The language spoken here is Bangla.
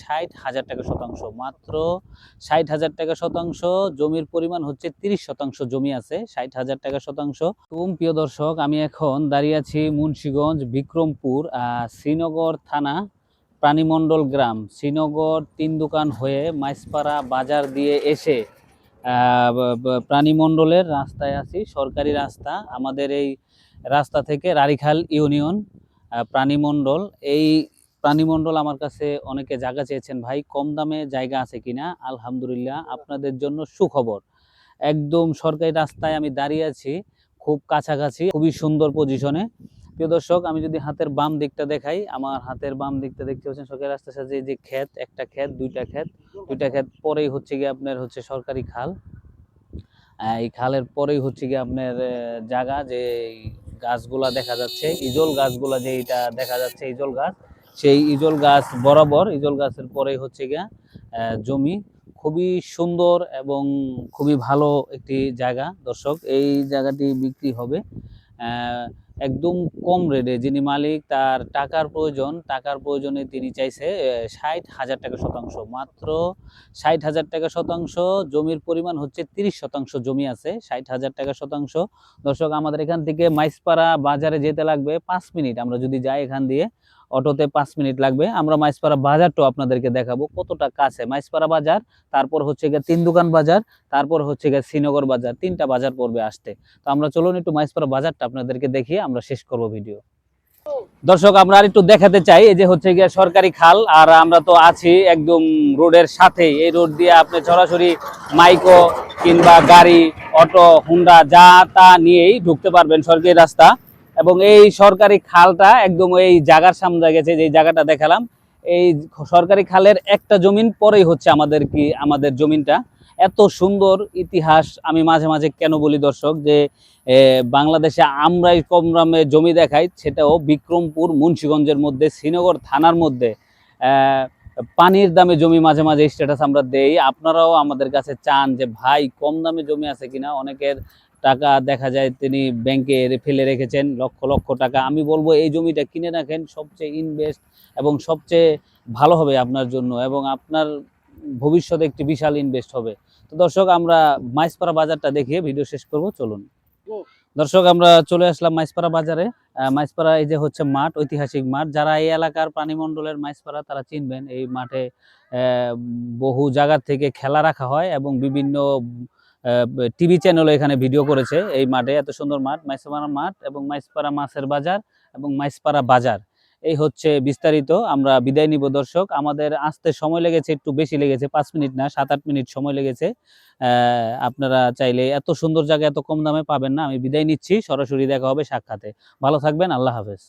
ষাট হাজার টাকা শতাংশ। মাত্র ষাট হাজার টাকা শতাংশ, জমির পরিমাণ হচ্ছে তিরিশ শতাংশ জমি আছে, ষাট হাজার টাকা শতাংশ। তুম, প্রিয় দর্শক, আমি এখন দাঁড়িয়ে আছি মুন্সীগঞ্জ, বিক্রমপুর শ্রীনগর থানা, প্রাণীমণ্ডল গ্রাম। শ্রীনগর তিন দোকান হয়ে মাইসপাড়া বাজার দিয়ে এসে প্রাণীমণ্ডলের রাস্তায় আছি। সরকারি রাস্তা, আমাদের এই রাস্তা থেকে রারিখাল ইউনিয়ন প্রাণীমণ্ডল। এই প্রাণীমণ্ডল আমার কাছে অনেকে জায়গা চেয়েছেন, ভাই, কম দামে জায়গা আছে কিনা? আলহামদুলিল্লাহ, আপনাদের জন্য সুখবর। একদম সরকারি রাস্তায় আমি দাঁড়িয়ে আছি, খুব কাছাকাছি, খুবই সুন্দর পজিশনে প্রিয় দর্শক, আমি যদি হাতের বাম দিকটা দেখাই, আমার হাতের বাম দিকটা দেখতে পাচ্ছেন সরকারি রাস্তার সাথে যে ক্ষেত, একটা ক্ষেত, দুইটা ক্ষেত দুইটা ক্ষেত পরেই হচ্ছে গিয়ে আপনার হচ্ছে সরকারি খাল। এই খালের পরেই হচ্ছে গিয়ে আপনার জায়গা যে গাছগুলা দেখা যাচ্ছে, ইজল গাছগুলা যে এটা দেখা যাচ্ছে, ইজল গাছ সেই ইজল গাছ বরাবর, ইজল গাছের পরেই হচ্ছে গিয়া জমি। খুবই সুন্দর এবং খুবই ভালো একটি জায়গা। দর্শক, এই জায়গাটি বিক্রি হবে একদম কম রেটে যিনি মালিক, তার টাকার প্রয়োজন, টাকার প্রয়োজনে তিনি চাইছে ষাট হাজার টাকা শতাংশ। মাত্র ষাট হাজার টাকা শতাংশ, জমির পরিমাণ হচ্ছে তিরিশ শতাংশ জমি আছে, ষাট হাজার টাকা শতাংশ। দর্শক, আমাদের এখান থেকে মাইসপাড়া বাজারে যেতে লাগবে পাঁচ মিনিট। আমরা যদি যাই এখান দিয়ে অটোতে পাঁচ মিনিট লাগবে। আমরা মাইসপাড়া বাজারটাও আপনাদেরকে দেখাবো কতটা কাছে। মাইসপাড়া বাজার, তারপর হচ্ছে গিয়ে তিন দোকান বাজার, তারপর হচ্ছে গিয়ে শ্রীনগর বাজার, তিনটা বাজার পড়বে আসতে। তো আমরা চলুন একটু মাইসপাড়া বাজারটা আপনাদেরকে দেখিয়ে আমরা শেষ করব ভিডিও। দর্শক, আমরা আর একটু দেখাতে চাই, এই যে হচ্ছে গিয়ে সরকারি খাল, আর আমরা তো আছি একদম রোডের সাথেই। এই রোড দিয়ে আপনি সরাসরি মাইকো কিংবা গাড়ি, অটো, হুন্ডা, যা তা নিয়েই ঢুকতে পারবেন সরকারি রাস্তা। এবং এই সরকারি খালটা একদম এই জায়গার সামনে গেছে, যে জায়গাটা দেখালাম, এই সরকারি খালের একটা জমিন পরেই হচ্ছে আমাদের কি, আমাদের জমিনটা। এত সুন্দর ইতিহাস, আমি মাঝে মাঝে কেন বলি দর্শক, যে বাংলাদেশে আমরাই কম দামে জমি দেখাই, সেটাও বিক্রমপুর, মুন্সীগঞ্জের মধ্যে, শ্রীনগর থানার মধ্যে। পানির দামে জমি মাঝে মাঝে স্ট্যাটাস আমরা দেই। আপনারাও আমাদের কাছে চান যে, ভাই, কম দামে জমি আছে কিনা? অনেকের টাকা দেখা যায় তিনি ব্যাংকে ফেলে রেখেছেন, লক্ষ লক্ষ টাকা। আমি বলব এই জমিটা কিনে রাখেন, সবচেয়ে ইনভেস্ট এবং সবচেয়ে ভালো হবে আপনার জন্য এবং আপনার ভবিষ্যতে একটি বিশাল ইনভেস্ট হবে। তো দর্শক, আমরা মাইসপাড়া বাজারটা দেখিয়ে ভিডিও শেষ করব, চলুন। দর্শক, আমরা চলে আসলাম মাইসপাড়া বাজারে। মাইসপাড়া এই যে হচ্ছে মাঠ, ঐতিহাসিক মাঠ। যারা এই এলাকার প্রাণীমণ্ডলের মাইসপাড়া তারা চিনবেন এই মাঠে বহু জায়গা থেকে খেলা রাখা হয় এবং বিভিন্ন টিভি চ্যানেলও এখানে ভিডিও করেছে। এই মাঠে এত সুন্দর মাঠ, মাইসপাড়া মাঠ এবং মাইসপাড়া মাছের বাজার এবং মাইসপাড়া বাজার। এই হচ্ছে বিস্তারিত, আমরা বিদায় নিব দর্শক। আমাদের আসতে সময় লেগেছে, একটু বেশি লেগেছে, পাঁচ মিনিট না সাত আট মিনিট সময় লেগেছে। আপনারা চাইলে এত সুন্দর জায়গা এত কম দামে পাবেন না, আমি বিদায় নিচ্ছি, সরাসরি দেখা হবে সাক্ষাতে। ভালো থাকবেন, আল্লাহ হাফেজ।